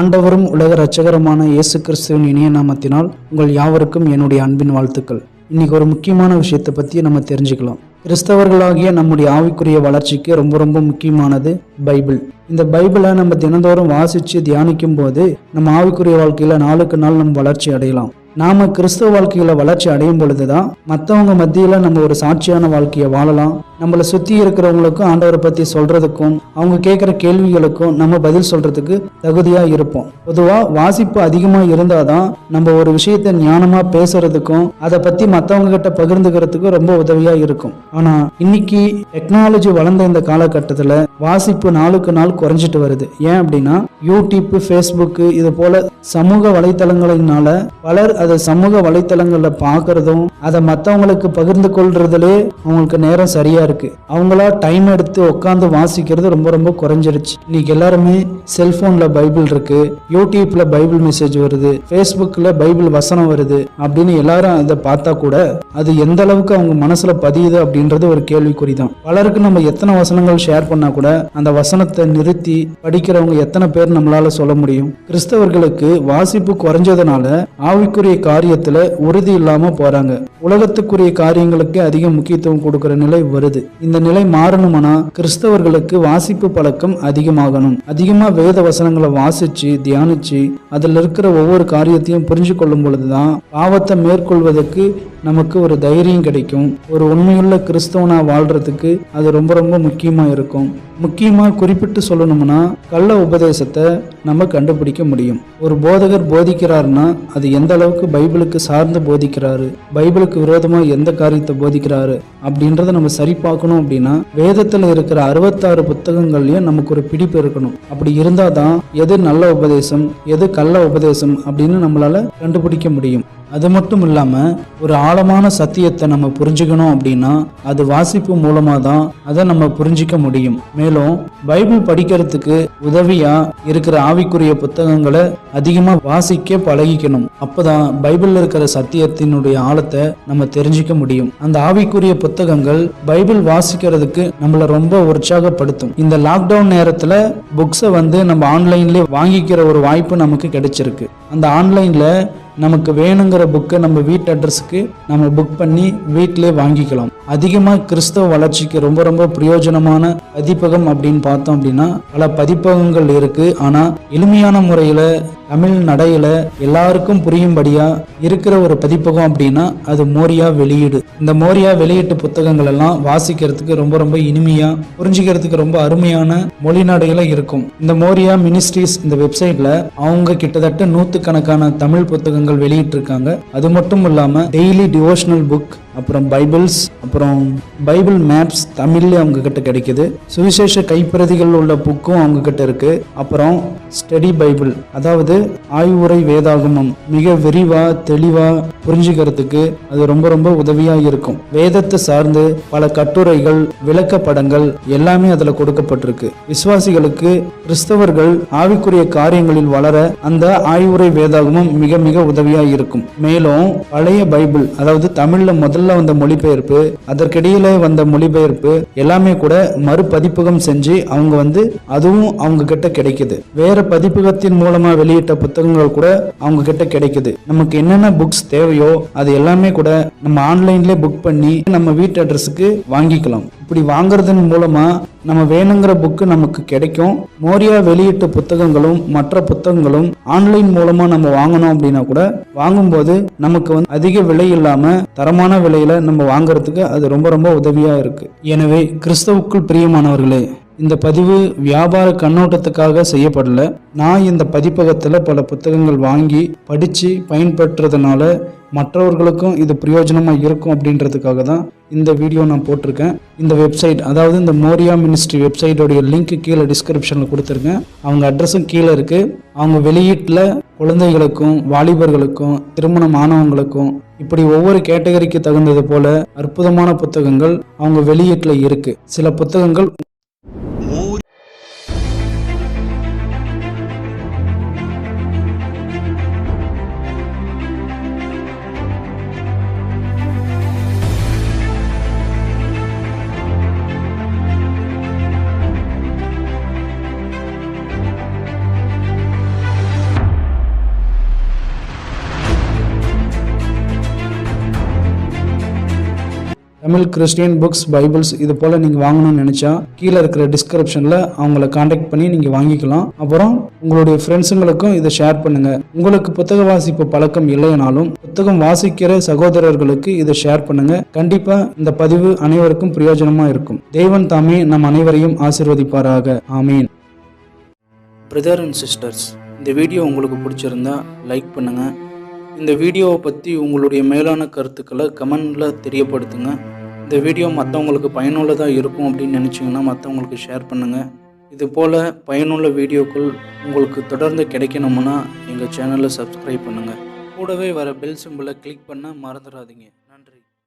ஆண்டவரும் உலக இரட்சகருமான இயேசு கிறிஸ்துவின் இணைய நாமத்தினால் உங்கள் யாவருக்கும் என்னுடைய அன்பின் வாழ்த்துக்கள். இன்னைக்கு ஒரு முக்கியமான விஷயத்தை பற்றி நம்ம தெரிஞ்சுக்கலாம். கிறிஸ்தவர்களாகிய நம்முடைய ஆவிக்குரிய வளர்ச்சிக்கு ரொம்ப ரொம்ப முக்கியமானது பைபிள். இந்த பைபிளை நம்ம தினந்தோறும் வாசித்து தியானிக்கும் போது நம்ம ஆவிக்குரிய வாழ்க்கையில் நாளுக்கு நாள் நம்ம வளர்ச்சி அடையலாம். நாம கிறிஸ்தவ வாழ்க்கையில வளர்ச்சி அடையும் பொழுது தான் மற்றவங்க மத்தியில் நம்ம ஒரு சாட்சியான வாழ்க்கையை வாழலாம். நம்மளை சுற்றி இருக்கிறவங்களுக்கும் ஆண்டவரை பற்றி சொல்கிறதுக்கும் அவங்க கேட்குற கேள்விகளுக்கும் நம்ம பதில் சொல்கிறதுக்கு தகுதியாக இருப்போம். பொதுவாக வாசிப்பு அதிகமாக இருந்தால் தான் நம்ம ஒரு விஷயத்தை ஞானமாக பேசுறதுக்கும் அதை பற்றி மற்றவங்க கிட்ட பகிர்ந்துக்கிறதுக்கும் ரொம்ப உதவியாக இருக்கும். ஆனால் இன்னைக்கு டெக்னாலஜி வளர்ந்த இந்த காலகட்டத்தில் வாசிப்பு நாளுக்கு நாள் குறைஞ்சிட்டு வருது. ஏன் அப்படின்னா யூடியூப்பு ஃபேஸ்புக்கு இது போல சமூக வலைத்தளங்களினால பலர் அதை சமூக வலைத்தளங்களில் பார்க்கறதும் அதை மற்றவங்களுக்கு பகிர்ந்து கொள்றதுலே அவங்களுக்கு நேரம் சரியா இருக்கு அவங்களா டைம் எடுத்து உட்காந்து வாசிக்கிறது ரொம்ப ரொம்ப குறைஞ்சிருச்சு. இன்னைக்கு எல்லாருமே செல்போன்ல பைபிள் இருக்கு. யூடியூப்ல பைபிள் மெசேஜ் வருது. ஃபேஸ்புக்ல பைபிள் வசனம் வருது. அப்படின்னு எல்லாரும் அதை பார்த்தா கூட அது எந்த அளவுக்கு அவங்க மனசுல பதியுது அப்படின்றது ஒரு கேள்விக்குறி தான் பலருக்கு நம்ம எத்தனை வசனங்கள் ஷேர் பண்ணா கூட அந்த வசனத்தை நிறுத்தி படிக்கிறவங்க எத்தனை பேர் நம்மளால சொல்ல முடியும்? கிறிஸ்தவர்களுக்கு வாசிப்பு குறைஞ்சதுனால ஆவிக்குரிய காரியத்துல உறுதி இல்லாம போறாங்க. உலகத்துக்குரிய காரியங்களுக்கு அதிக முக்கியத்துவம் கொடுக்கிற நிலை வருது. இந்த நிலை மாறணும்னா கிறிஸ்தவர்களுக்கு வாசிப்பு பழக்கம் அதிகமாகணும். அதிகமா வேத வசனங்களை வாசிச்சு தியானிச்சு அதுல இருக்கிற ஒவ்வொரு காரியத்தையும் புரிஞ்சு கொள்ளும் பொழுதுதான் பாவத்தை மேற்கொள்வதற்கு நமக்கு ஒரு தைரியம் கிடைக்கும். ஒரு உண்மையுள்ள கிறிஸ்தவனா வாழ்றதுக்கு அது ரொம்ப ரொம்ப முக்கியமா இருக்கும். முக்கியமா குறிப்பிட்டு சொல்லணும்னா கள்ள உபதேசத்தை நம்ம கண்டுபிடிக்க முடியும். ஒரு போதகர் போதிக்கிறாருன்னா அது எந்த அளவுக்கு பைபிளுக்கு சார்ந்து போதிக்கிறாரு? பைபிளுக்கு விரோதமா எந்த காரியத்தை போதிக்கிறாரு? அப்படின்றத நம்ம சரி பார்க்கணும் அப்படின்னா வேதத்தில் இருக்கிற அறுபத்தாறு புத்தகங்கள்லையும் நமக்கு ஒரு பிடிப்பு இருக்கணும். அப்படி இருந்தாதான் எது நல்ல உபதேசம் எது கள்ள உபதேசம் அப்படின்னு நம்மளால கண்டுபிடிக்க முடியும். அது மட்டும் இல்லாமல் ஒரு ஆழமான சத்தியத்தை நம்ம புரிஞ்சுக்கணும் அப்படின்னா அது வாசிப்பு மூலமாக தான் அதை நம்ம புரிஞ்சிக்க முடியும். மேலும் பைபிள் படிக்கிறதுக்கு உதவியாக இருக்கிற ஆவிக்குரிய புத்தகங்களை அதிகமாக வாசிக்க பழகிக்கணும். அப்போதான் பைபிளில் இருக்கிற சத்தியத்தினுடைய ஆழத்தை நம்ம தெரிஞ்சுக்க முடியும். அந்த ஆவிக்குரிய புத்தகங்கள் பைபிள் வாசிக்கிறதுக்கு நம்மளை ரொம்ப உற்சாகப்படுத்தும். இந்த லாக்டவுன் நேரத்தில் புக்ஸை வந்து நம்ம ஆன்லைன்லேயே வாங்கிக்கிற ஒரு வாய்ப்பு நமக்கு கிடைச்சிருக்கு. அந்த ஆன்லைனில் நமக்கு வேணுங்கிற புக்கை நம்ம வீட்டு அட்ரஸுக்கு நம்ம புக் பண்ணி வீட்டிலே வாங்கிக்கலாம். அதிகமாக கிறிஸ்தவ வளர்ச்சிக்கு ரொம்ப ரொம்ப பிரயோஜனமான பதிப்பகம் அப்படின்னு பார்த்தோம் அப்படின்னா பல பதிப்பகங்கள் இருக்கு. ஆனால் எளிமையான முறையில் தமிழ் நடையில எல்லாருக்கும் புரியும்படியா இருக்கிற ஒரு பதிப்பகம் அப்படின்னா அது மோரியா வெளியீடு. இந்த மோரியா வெளியீட்டு புத்தகங்கள் எல்லாம் வாசிக்கிறதுக்கு ரொம்ப ரொம்ப இனிமையா புரிஞ்சுக்கிறதுக்கு ரொம்ப அருமையான மொழி நடையில இருக்கும். இந்த மோரியா மினிஸ்ட்ரிஸ் இந்த வெப்சைட்ல அவங்க கிட்டத்தட்ட நூத்துக்கணக்கான தமிழ் புத்தகங்கள் வெளியிட்டிருக்காங்க. அது மட்டும் இல்லாம டெய்லி டிவோஷனல் புக் அப்புறம் பைபிள்ஸ் அப்புறம் பைபிள் மேப்ஸ் தமிழ்லே அவங்க கிட்ட கிடைக்குது. சுவிசேஷ கைப்பிரதிகள் உள்ள புக்கும் அவங்க கிட்ட இருக்கு. அப்புறம் ஸ்டடி பைபிள் அதாவது ஆய்வுரை வேதாகமம் மிக விரிவா தெளிவா புரிஞ்சுக்கிறதுக்கு அது ரொம்ப ரொம்ப உதவியா இருக்கும். வேதத்தை சார்ந்து பல கட்டுரைகள் விளக்க படங்கள் எல்லாமே அதுல கொடுக்கப்பட்டிருக்கு. விசுவாசிகளுக்கு கிறிஸ்தவர்கள் ஆவிக்குரிய காரியங்களில் வளர அந்த ஆய்வுரை வேதாகமம் மிக மிக உதவியா இருக்கும். மேலும் பழைய பைபிள் அதாவது தமிழ்ல முதல்ல வந்த மொழிபெயர்ப்பு அதற்கிடையில வந்த மொழிபெயர்ப்பு எல்லாமே கூட மறுபதிப்பகம் செஞ்சு அவங்க வந்து அதுவும் அவங்க கிட்ட கிடைக்குது. வேற பதிப்பகத்தின் மூலமா வெளியிட்ட புத்தகங்கள் கூட அவங்க கிட்ட கிடைக்குது. நமக்கு என்னென்ன புக்ஸ் தேவையோ அது எல்லாமே கூட நம்ம ஆன்லைன்ல புக் பண்ணி நம்ம வீட்டு அட்ரஸுக்கு வாங்கிக்கலாம். இப்படி வாங்குறதன் மூலமா நம்ம வேணுங்கிற புக்கு நமக்கு கிடைக்கும். மோரியா வெளியிட்ட புத்தகங்களும் மற்ற புத்தகங்களும் ஆன்லைன் மூலமா நம்ம வாங்கணும் அப்படின்னா கூட வாங்கும்போது நமக்கு வந்து அதிக விலை இல்லாம தரமான விலையில நம்ம வாங்குறதுக்கு அது ரொம்ப ரொம்ப உதவியா இருக்கு. எனவே கிறிஸ்தவுக்குள் பிரியமானவர்களே இந்த பதிவு வியாபார கண்ணோட்டத்துக்காக செய்யப்படல. நான் இந்த பதிப்பகத்தில் பல புத்தகங்கள் வாங்கி படித்து பயன்பெற்றதுனால மற்றவர்களுக்கும் இது பிரயோஜனமாக இருக்கும் அப்படின்றதுக்காக தான் இந்த வீடியோ நான் போட்டிருக்கேன். இந்த வெப்சைட் அதாவது இந்த மோரியா மினிஸ்ட்ரி வெப்சைட்டோடைய லிங்க் கீழே டிஸ்கிரிப்ஷனில் கொடுத்துருக்கேன். அவங்க அட்ரஸும் கீழே இருக்குது அவங்க வெளியீட்டில் குழந்தைகளுக்கும் வாலிபர்களுக்கும் திருமணம் ஆனவங்களுக்கும் இப்படி ஒவ்வொரு கேட்டகரிக்கு தகுந்தது போல அற்புதமான புத்தகங்கள் அவங்க வெளியீட்டில் இருக்கு. சில புத்தகங்கள் தமிழ் கிறிஸ்டியன் புக்ஸ் பைபிள்ஸ் இது போல் நீங்கள் வாங்கணும்னு நினச்சா கீழே இருக்கிற டிஸ்கிரிப்ஷனில் அவங்கள காண்டாக்ட் பண்ணி நீங்கள் வாங்கிக்கலாம். அப்புறம் உங்களுடைய ஃப்ரெண்ட்ஸுங்களுக்கும் இதை ஷேர் பண்ணுங்கள் உங்களுக்கு புத்தக வாசிப்பு பழக்கம் இல்லைனாலும் புத்தகம் வாசிக்கிற சகோதரர்களுக்கு இதை ஷேர் பண்ணுங்க. கண்டிப்பா இந்த பதிவு அனைவருக்கும் பிரயோஜனமா இருக்கும். தேவன் தாமே நம் அனைவரையும் ஆசிர்வதிப்பாராக. ஆமீன். பிரதர் அண்ட் சிஸ்டர்ஸ் இந்த வீடியோ உங்களுக்கு பிடிச்சிருந்தா லைக் பண்ணுங்க. இந்த வீடியோவை பற்றி உங்களுடைய மேலான கருத்துக்களை கமெண்டில் தெரியப்படுத்துங்க. இந்த வீடியோ மற்றவங்களுக்கு பயனுள்ளதாக இருக்கும் அப்படின்னு நினச்சிங்கன்னா மற்றவங்களுக்கு ஷேர் பண்ணுங்கள் இது போல் பயனுள்ள வீடியோக்கள் உங்களுக்கு தொடர்ந்து கிடைக்கணும்னா எங்கள் சேனலை சப்ஸ்கிரைப் பண்ணுங்கள் கூடவே வர பெல் சிம்பிளை கிளிக் பண்ண மறந்துடாதீங்க.